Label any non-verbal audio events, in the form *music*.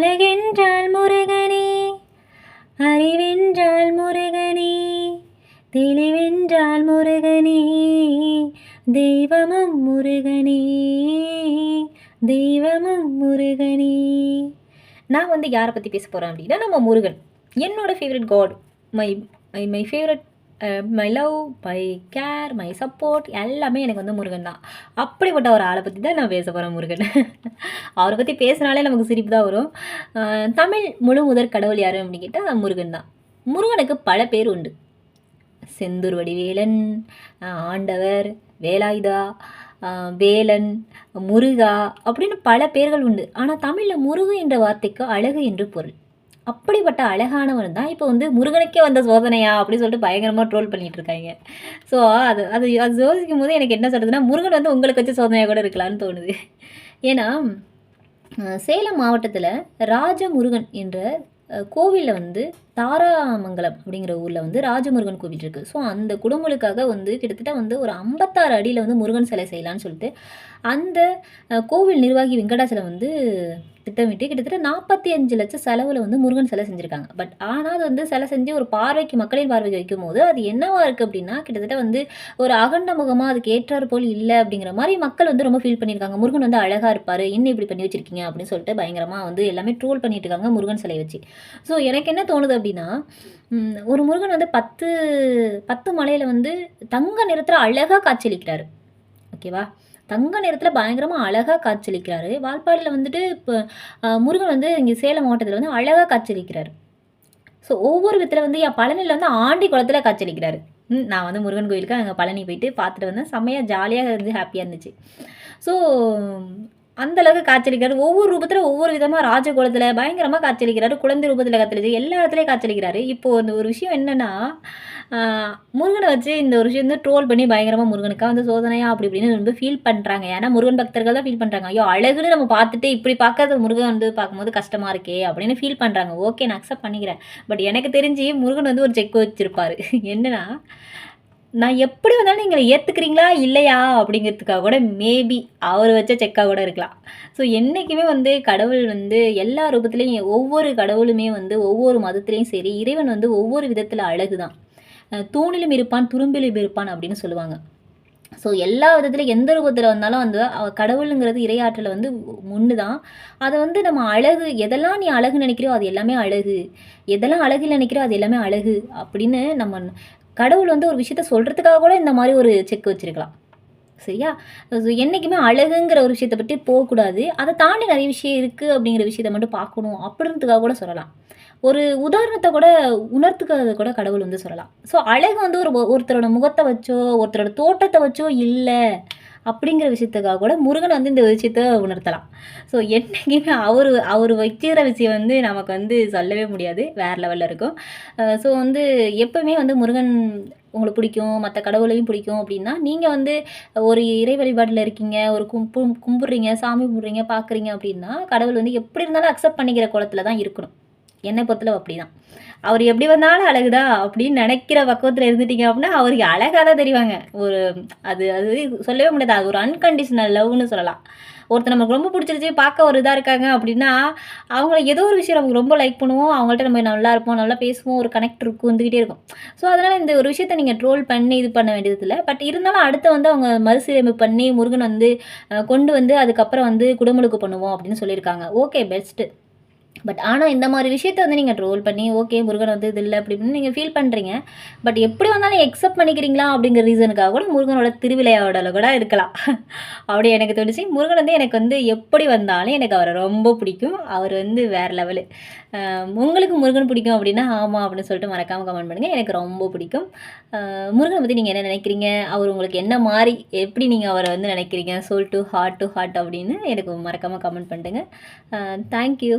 அழகென்றால் முருகனே அறிவென்றால் முருகனே தெளிவென்றால் முருகனே தெய்வமும் முருகனே தெய்வமும் முருகனே. நான் வந்து யாரை பற்றி பேச போகிறேன் அப்படின்னா நம்ம முருகன். என்னோட favourite god my my my favourite my love my care my support எல்லாமே எனக்கு வந்து முருகன் தான். அப்படிப்பட்ட ஒரு ஆளை பற்றி தான் நான் பேச போகிறேன் முருகன். அவரை பற்றி பேசினாலே நமக்கு சிரிப்பு தான் வரும். தமிழ் முழு முதற் கடவுள் யார் அப்படின்னு கேட்டால் முருகன் தான். முருகனுக்கு பல பேர் உண்டு. செந்தூர் வடிவேலன் ஆண்டவர் வேலாயுதா வேலன் முருகா அப்படின்னு பல பேர்கள் உண்டு. ஆனால் தமிழில் முருகு என்ற வார்த்தைக்கு அழகு என்று பொருள். அப்படிப்பட்ட அழகானவன் தான் இப்போ வந்து முருகனுக்கே வந்த சோதனையா அப்படின்னு சொல்லிட்டு பயங்கரமாக ட்ரோல் பண்ணிட்டு இருக்காங்க. ஸோ அது அது அது யோசிக்கும் போது எனக்கு என்ன சொல்கிறதுனா முருகன் வந்து உங்களுக்கு வச்ச சோதனையாக கூட இருக்கலாம்னு தோணுது. ஏன்னா சேலம் மாவட்டத்தில் ராஜமுருகன் என்ற கோவிலில் வந்து தாராமங்கலம் அப்படிங்கிற ஊரில் வந்து ராஜமுருகன் கோவில் இருக்குது ஸோ அந்த குடும்பங்களுக்காக வந்து கிட்டத்தட்ட வந்து ஒரு ஐம்பத்தாறு அடியில் வந்து முருகன் சிலை செய்யலான்னு சொல்லிட்டு அந்த கோவில் நிர்வாகி வெங்கடாச்சலம் வந்து திட்டமிட்டு கிட்டத்தட்ட நாற்பத்தி அஞ்சு லட்சம் செலவில் வந்து முருகன் சிலை செஞ்சுருக்காங்க. பட் ஆனால் அது வந்து சிலை செஞ்சு ஒரு பார்வைக்கு மக்களின் பார்வைக்கு வைக்கும் போது அது என்னவா இருக்குது அப்படின்னா கிட்டத்தட்ட வந்து ஒரு அகண்ட முகமாக அதுக்கு ஏற்றாறு போல் இல்லை அப்படிங்கிற மாதிரி மக்கள் வந்து ரொம்ப ஃபீல் பண்ணியிருக்காங்க. முருகன் வந்து அழகாக இருப்பார் என்ன இப்படி பண்ணி வச்சிருக்கீங்க அப்படின்னு சொல்லிட்டு பயங்கரமாக வந்து எல்லாமே ட்ரோல் பண்ணிட்டு இருக்காங்க முருகன் சிலை வச்சு. ஸோ எனக்கு என்ன தோணுது அப்படின்னா ஒரு முருகன் வந்து பத்து பத்து மலையில் வந்து தங்க நிறத்தில் அழகாக காட்சியளிக்கிறாரு. ஓகேவா? தங்க நிறத்தில் பயங்கரமாக அழகாக காட்சியளிக்கிறாரு. வால்பாடியில் வந்துட்டு இப்போ முருகன் வந்து இங்கே சேலம் மாவட்டத்தில் வந்து அழகாக காட்சியளிக்கிறார். ஸோ ஒவ்வொரு விதத்தில் வந்து என் பழனியில் வந்து ஆண்டி குளத்தில் காட்சியளிக்கிறாரு. ம், நான் வந்து முருகன் கோயிலுக்கு அங்கே பழனி போயிட்டு பார்த்துட்டு வந்தேன். செம்மையாக ஜாலியாக இருந்து ஹாப்பியாக இருந்துச்சு. ஸோ அந்தளவுக்கு அளவுக்கு ஒவ்வொரு ரூபத்தில் ஒவ்வொரு விதமாக ராஜகுலத்தில் பயங்கரமாக காட்சியளிக்கிறாரு. குழந்தை ரூபத்தில் காட்சியளிச்சு எல்லா இடத்துலையும் காட்சியளிக்கிறாரு. இப்போது இந்த ஒரு விஷயம் என்னென்னா முருகனை வச்சு இந்த ஒரு விஷயம் வந்து ட்ரோல் பண்ணி பயங்கரமாக முருகனுக்காக வந்து சோதனையா அப்படி இப்படின்னு ரொம்ப ஃபீல் பண்ணுறாங்க ஏன்னா முருகன் பக்தர்கள் தான் ஃபீல் பண்ணுறாங்க ஐயோ அழகுன்னு நம்ம பார்த்துட்டு இப்படி பார்க்கறது முருகன் வந்து பார்க்கும்போது கஷ்டமாக இருக்கே அப்படின்னு ஃபீல் பண்ணுறாங்க ஓகே நான் அக்செப்ட் பண்ணிக்கிறேன். பட் எனக்கு தெரிஞ்சு முருகன் வந்து ஒரு செக் வச்சுருப்பார். *laughs* என்னன்னா நான் எப்படி வந்தாலும் எங்களை ஏற்றுக்கிறீங்களா இல்லையா? அப்படிங்கிறதுக்காக கூட மேபி அவர் வச்ச செக்காக கூட இருக்கலாம். ஸோ என்றைக்குமே வந்து கடவுள் வந்து எல்லா ரூபத்துலேயும் ஒவ்வொரு கடவுளுமே வந்து ஒவ்வொரு மதத்துலேயும் சரி இறைவன் வந்து ஒவ்வொரு விதத்தில் அழகு தான் தூணிலும் இருப்பான் துரும்பிலும் இருப்பான் அப்படின்னு சொல்லுவாங்க. ஸோ எல்லா விதத்துலையும் எந்த ரூபத்தில் வந்தாலும் வந்து கடவுளுங்கிறது இரையாற்றல் வந்து ஒன்று தான் அதை வந்து நம்ம அழகு எதெல்லாம் நீ அழகு நினைக்கிறோ அது எல்லாமே அழகு. எதெல்லாம் அழகு நினைக்கிறோ அது எல்லாமே அழகு அப்படின்னு நம்ம கடவுள் வந்து ஒரு விஷயத்த சொல்கிறதுக்காக கூட இந்த மாதிரி ஒரு செக் வச்சுருக்கலாம். சரியா? ஸோ என்றைக்குமே அழகுங்கிற ஒரு விஷயத்தை பற்றி போகக்கூடாது. அதை தாண்டி நிறைய விஷயம் இருக்குது அப்படிங்கிற விஷயத்தை மட்டும் பார்க்கணும் அப்படின்றதுக்காக கூட சொல்லலாம். ஒரு உதாரணத்தை கூட உணர்த்துக்காத கூட கடவுள் வந்து சொல்லலாம். ஸோ அழகு வந்து ஒரு ஒருத்தரோட முகத்தை வச்சோ ஒருத்தரோட தோட்டத்தை வச்சோ இல்லை. அப்படிங்கிற விஷயத்துக்காக கூட முருகன் வந்து இந்த விஷயத்த உணர்த்தலாம். ஸோ என்றைக்குமே அவர் அவர் வைக்கிற விஷயம் வந்து நமக்கு வந்து சொல்லவே முடியாது. வேறு லெவலில் இருக்கும். ஸோ வந்து எப்போவுமே வந்து முருகன் உங்களுக்கு பிடிக்கும் மற்ற கடவுளையும் பிடிக்கும் அப்படின்னா நீங்கள் வந்து ஒரு இறை வழிபாட்டில் இருக்கீங்க ஒரு கும்பு கும்பிட்றீங்க சாமி கும்பிட்றீங்க பார்க்குறீங்க அப்படின்னா கடவுள் வந்து எப்படி இருந்தாலும் அக்செப்ட் பண்ணிக்கிற குளத்துல தான் இருக்கணும். என்னை பொறுத்தளவு அப்படி தான் அவர் எப்படி வந்தாலும் அழகுதா அப்படின்னு நினைக்கிற பக்குவத்தில் இருந்துட்டீங்க அப்படின்னா அவருக்கு அழகாக தான் தெரிவாங்க. ஒரு அது அது சொல்லவே முடியாது. அது ஒரு அன்கண்டிஷனல் லவ்னு சொல்லலாம். ஒருத்தர் நமக்கு ரொம்ப பிடிச்சிருச்சு பார்க்க ஒரு இதாக இருக்காங்க அப்படின்னா அவங்கள ஏதோ ஒரு விஷயம் நமக்கு ரொம்ப லைக் பண்ணுவோம். அவங்கள்ட்ட நம்ம நல்லா இருப்போம் நல்லா பேசுவோம் ஒரு கனெக்ட் இருக்கும் வந்துக்கிட்டே இருக்கும். ஸோ அதனால் இந்த ஒரு விஷயத்தை நீங்கள் ட்ரோல் பண்ணி இது பண்ண வேண்டியது இல்லை பட் இருந்தாலும் அடுத்து வந்து அவங்க மறுசீரமைப்பு பண்ணி முருகன் வந்து கொண்டு வந்து அதுக்கப்புறம் வந்து குடமுழுக்கு பண்ணுவோம் அப்படின்னு சொல்லியிருக்காங்க. ஓகே பெஸ்ட்டு பட் ஆனால் இந்த மாதிரி விஷயத்த வந்து நீங்கள் ட்ரோல் பண்ணி ஓகே முருகன் வந்து இது இல்லை அப்படின்னு நீங்கள் ஃபீல் பண்ணுறீங்க பட் எப்படி வந்தாலும் எக்ஸப்ட் பண்ணிக்கிறீங்களா அப்படிங்கிற ரீசனுக்காக கூட முருகனோட திருவிளையாடல கூட இருக்கலாம். *laughs* அப்படி எனக்கு தோணுச்சு. முருகன் வந்து எனக்கு வந்து எப்படி வந்தாலும் எனக்கு அவரை ரொம்ப பிடிக்கும். அவர் வந்து வேறு லெவலு உங்களுக்கு முருகன் பிடிக்கும் அப்படின்னா ஆமாம் அப்படின்னு சொல்லிட்டு மறக்காமல் கமெண்ட் பண்ணுங்கள் எனக்கு ரொம்ப பிடிக்கும். முருகனை பற்றி நீங்கள் என்ன நினைக்கிறீங்க? அவர் உங்களுக்கு என்ன மாதிரி எப்படி நீங்கள் அவரை வந்து நினைக்கிறீங்க? Soul to heart to heart அப்படின்னு எனக்கு மறக்காமல் கமெண்ட் பண்ணுங்கள் தேங்க்யூ